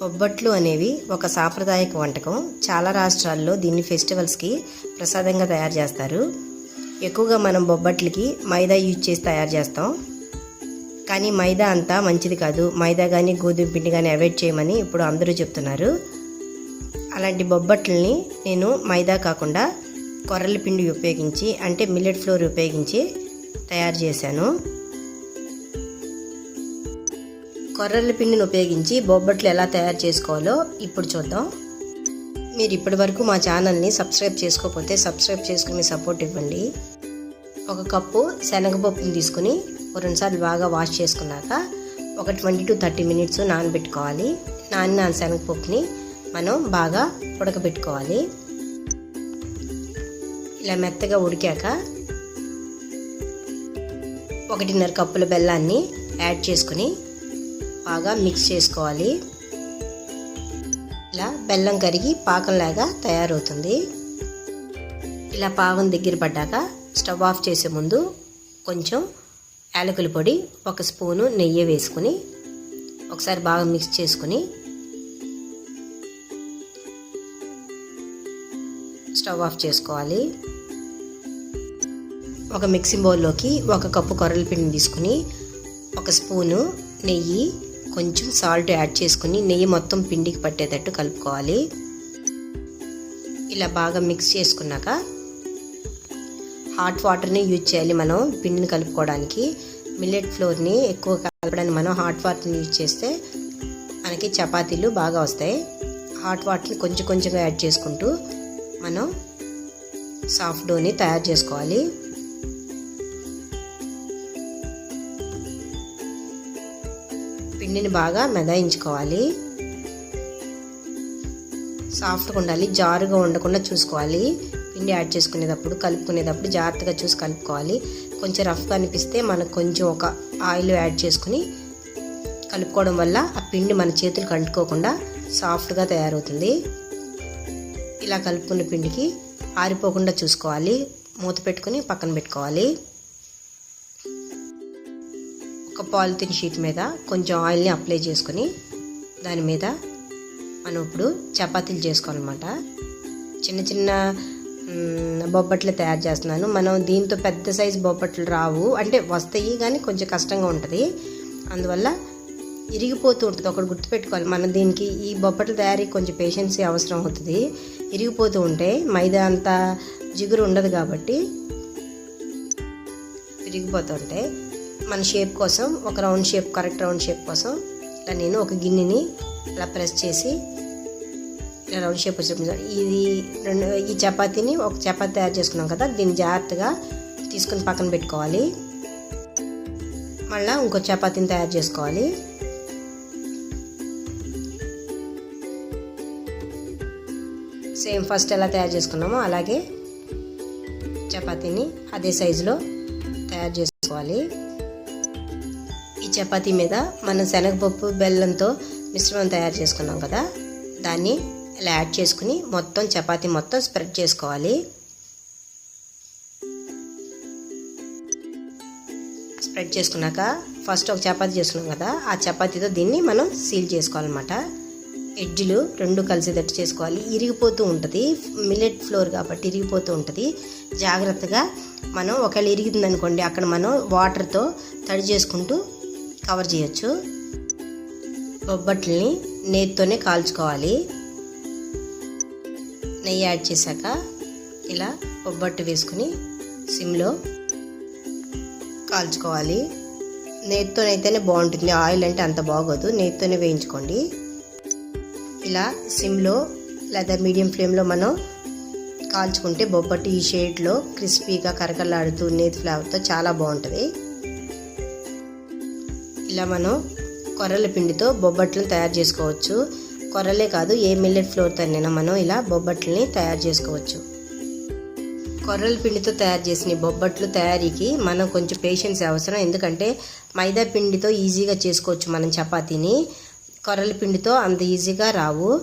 బొబ్బట్లు అనేవి ఒక సాంప్రదాయక వంటకం. చాలా రాష్ట్రాల్లో దీన్ని ఫెస్టివల్స్కి ప్రసాదంగా తయారు చేస్తారు. ఎక్కువగా మనం బొబ్బట్లకి మైదా యూజ్ చేసి తయారు చేస్తాం. కానీ మైదా అంతా మంచిది కాదు. మైదా కానీ గోధుమ పిండి కానీ అవాయిడ్ చేయమని ఇప్పుడు అందరూ చెప్తున్నారు. అలాంటి బొబ్బట్లని నేను మైదా కాకుండా కొర్రల పిండి ఉపయోగించి అంటే మిల్లెట్ ఫ్లోర్ ఉపయోగించి తయారు చేశాను. కొర్రల పిండిని ఉపయోగించి బొబ్బట్లు ఎలా తయారు చేసుకోవాలో ఇప్పుడు చూద్దాం. మీరు ఇప్పటి వరకు మా ఛానల్ని సబ్స్క్రైబ్ చేసుకోకపోతే సబ్స్క్రైబ్ చేసుకుని మీ సపోర్ట్ ఇవ్వండి. ఒక కప్పు శనగపప్పుని తీసుకుని ఒక రెండుసార్లు బాగా వాష్ చేసుకున్నాక ఒక ట్వంటీ టు థర్టీ మినిట్స్ నానబెట్టుకోవాలి. నానిన శనగపప్పుని మనం బాగా ఉడకబెట్టుకోవాలి. ఇలా మెత్తగా ఉడికాక ఒకటిన్నర కప్పుల బెల్లాన్ని యాడ్ చేసుకుని బాగా మిక్స్ చేసుకోవాలి. ఇలా బెల్లం కరిగి పాకంలాగా తయారవుతుంది. ఇలా పాకం దగ్గర పడ్డాక స్టవ్ ఆఫ్ చేసే ముందు కొంచెం యాలకుల పొడి ఒక స్పూను నెయ్యి వేసుకుని ఒకసారి బాగా మిక్స్ చేసుకుని స్టవ్ ఆఫ్ చేసుకోవాలి. ఒక మిక్సింగ్ బౌల్లోకి ఒక కప్పు కొర్రల పిండిని తీసుకుని ఒక స్పూను నెయ్యి కొంచెం సాల్ట్ యాడ్ చేసుకుని నెయ్యి మొత్తం పిండికి పట్టేటట్టు కలుపుకోవాలి. ఇలా బాగా మిక్స్ చేసుకున్నాక హాట్ వాటర్ని యూజ్ చేయాలి మనం పిండిని కలుపుకోవడానికి. మిల్లెట్ ఫ్లోర్ని ఎక్కువ కలపడానికి మనం హాట్ వాటర్ని యూజ్ చేస్తే మనకి చపాతీలు బాగా వస్తాయి. హాట్ వాటర్ని కొంచెం కొంచెంగా యాడ్ చేసుకుంటూ మనం సాఫ్ట్ డోని తయారు చేసుకోవాలి. పిండిని బాగా మెదాయించుకోవాలి. సాఫ్ట్గా ఉండాలి జారుగా ఉండకుండా చూసుకోవాలి. పిండి యాడ్ చేసుకునేటప్పుడు కలుపుకునేటప్పుడు జాగ్రత్తగా చూసి కలుపుకోవాలి. కొంచెం రఫ్గా అనిపిస్తే మనకు కొంచెం ఒక ఆయిల్ యాడ్ చేసుకుని కలుపుకోవడం వల్ల ఆ పిండి మన చేతులకు అంటుకోకుండా సాఫ్ట్గా తయారవుతుంది. ఇలా కలుపుకున్న పిండికి ఆరిపోకుండా చూసుకోవాలి. మూత పెట్టుకుని పక్కన పెట్టుకోవాలి. ఒక పాలిథిన్ షీట్ మీద కొంచెం ఆయిల్ని అప్లై చేసుకుని దాని మీద మనం ఇప్పుడు చపాతీలు చేసుకోవాలన్నమాట. చిన్న చిన్న బొబ్బట్లు తయారు చేస్తున్నాను. మనం దీంతో పెద్ద సైజు బొబ్బట్లు రావు. అంటే వస్తాయి కానీ కొంచెం కష్టంగా ఉంటుంది. అందువల్ల ఇరిగిపోతూ ఉంటుంది. ఒకటి గుర్తుపెట్టుకోవాలి. మనం దీనికి ఈ బొబ్బట్లు తయారీ కొంచెం పేషెన్సీ అవసరం అవుతుంది. ఇరిగిపోతూ ఉంటే మైదా అంత జిగురు ఉండదు కాబట్టి ఇరిగిపోతుంటే మన షేప్ కోసం ఒక round shape correct round shape కోసం ఇలా నేను ఒక గిన్నెని ఇలా ప్రెస్ చేసి ఇలా రౌండ్ షేప్ వచ్చి ఇది రెండు ఈ చపాతీని ఒక చపాతీ తయారు చేసుకున్నాం కదా దీన్ని జాగ్రత్తగా తీసుకుని పక్కన పెట్టుకోవాలి. మళ్ళీ ఇంకో చపాతీని తయారు చేసుకోవాలి. సేమ్ ఫస్ట్ ఎలా తయారు చేసుకున్నామో అలాగే చపాతీని అదే సైజులో తయారు చేసుకోవాలి. చపాతీ మీద మనం శనగపప్పు బెల్లంతో మిశ్రమం తయారు చేసుకున్నాం కదా. దాన్ని ఇలా యాడ్ చేసుకుని మొత్తం చపాతీ మొత్తం స్ప్రెడ్ చేసుకోవాలి. స్ప్రెడ్ చేసుకున్నాక ఫస్ట్ ఒక చపాతీ చేసుకున్నాం కదా. ఆ చపాతీతో దీన్ని మనం సీల్ చేసుకోవాలన్నమాట. ఎడ్జ్లు రెండు కలిసేటట్టు చేసుకోవాలి. ఇరిగిపోతూ ఉంటుంది. మిల్లెట్ ఫ్లోర్ కాబట్టి ఇరిగిపోతూ ఉంటుంది. జాగ్రత్తగా మనం ఒకవేళ ఇరిగింది అనుకోండి అక్కడ మనం వాటర్తో తడి చేసుకుంటూ కవర్ చేయొచ్చు. బొబ్బట్లని నేతితోనే కాల్చుకోవాలి. నెయ్యి యాడ్ చేశాక ఇలా బొబ్బట్టు వేసుకుని సిమ్లో కాల్చుకోవాలి. నేతితోనైతేనే బాగుంటుంది. ఆయిల్ అంటే అంత బాగోదు. నేతితోనే వేయించుకోండి. ఇలా సిమ్లో లేదా మీడియం ఫ్లేమ్లో మనం కాల్చుకుంటే బొబ్బట్టు ఈ షేడ్లో క్రిస్పీగా కరకలాడుతూ నేతి ఫ్లేవర్తో చాలా బాగుంటుంది. ఇలా మనం కొర్రల పిండితో బొబ్బట్లను తయారు చేసుకోవచ్చు. కొర్రలే కాదు ఏ మిల్లెట్ ఫ్లోర్తోనైనా మనం ఇలా బొబ్బట్లని తయారు చేసుకోవచ్చు. కొర్రల పిండితో తయారు చేసిన బొబ్బట్లు తయారీకి మనం కొంచెం పేషెన్స్ అవసరం. ఎందుకంటే మైదా పిండితో ఈజీగా చేసుకోవచ్చు మనం చపాతీని. కొర్రల పిండితో అంత ఈజీగా రావు.